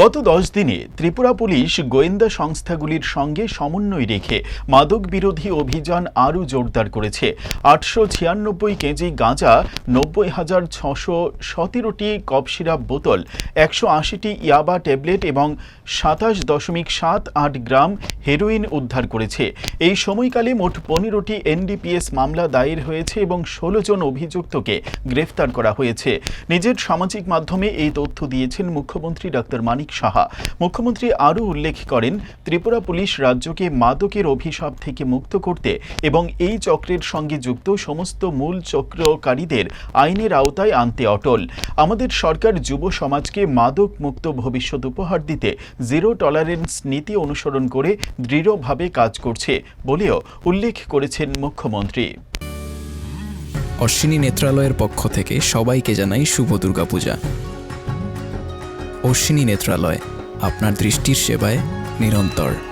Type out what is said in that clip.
গত দশ দিনে ত্রিপুরা পুলিশ গোয়েন্দা সংস্থাগুলির সঙ্গে সমন্বয় রেখে মাদক বিরোধী অভিযান আরও জোরদার করেছে। আটশো ছিয়ানব্বই কেজি গাঁজা, নব্বই হাজার ছশো সতেরোটি কফ সিরাপ বোতল, একশো আশিটি ইয়াবা ট্যাবলেট এবং সাতাশ দশমিক সাত আট গ্রাম হেরোইন উদ্ধার করেছে। এই সময়কালে মোট পনেরোটি এনডিপিএস মামলা দায়ের হয়েছে এবং ষোলো জন অভিযুক্তকে গ্রেফতার করা হয়েছে। নিজের সামাজিক মাধ্যমে এই তথ্য দিয়েছেন মুখ্যমন্ত্রী ডাক্তার মানিক সাহা। মুখ্যমন্ত্রী আরও উল্লেখ করেন, ত্রিপুরা পুলিশ রাজ্যকে মাদকের অভিশাপ থেকে মুক্ত করতে এবং এই চক্রের সঙ্গে যুক্ত সমস্ত মূল চক্রকারীদের আইনের আওতায় আনতে অটল। আমাদের সরকার যুব সমাজকে মাদক মুক্ত ভবিষ্যৎ উপহার দিতে জিরো টলারেন্স নীতি অনুসরণ করে দৃঢ়ভাবে কাজ করছে বলেও উল্লেখ করেছেন মুখ্যমন্ত্রী। অশ্বিনী নেত্রালয়ের পক্ষ থেকে সবাইকে জানাই শুভ দুর্গাপূজা। অশ্বিনী নেত্রালয় আপনার দৃষ্টির সেবায় নিরন্তর।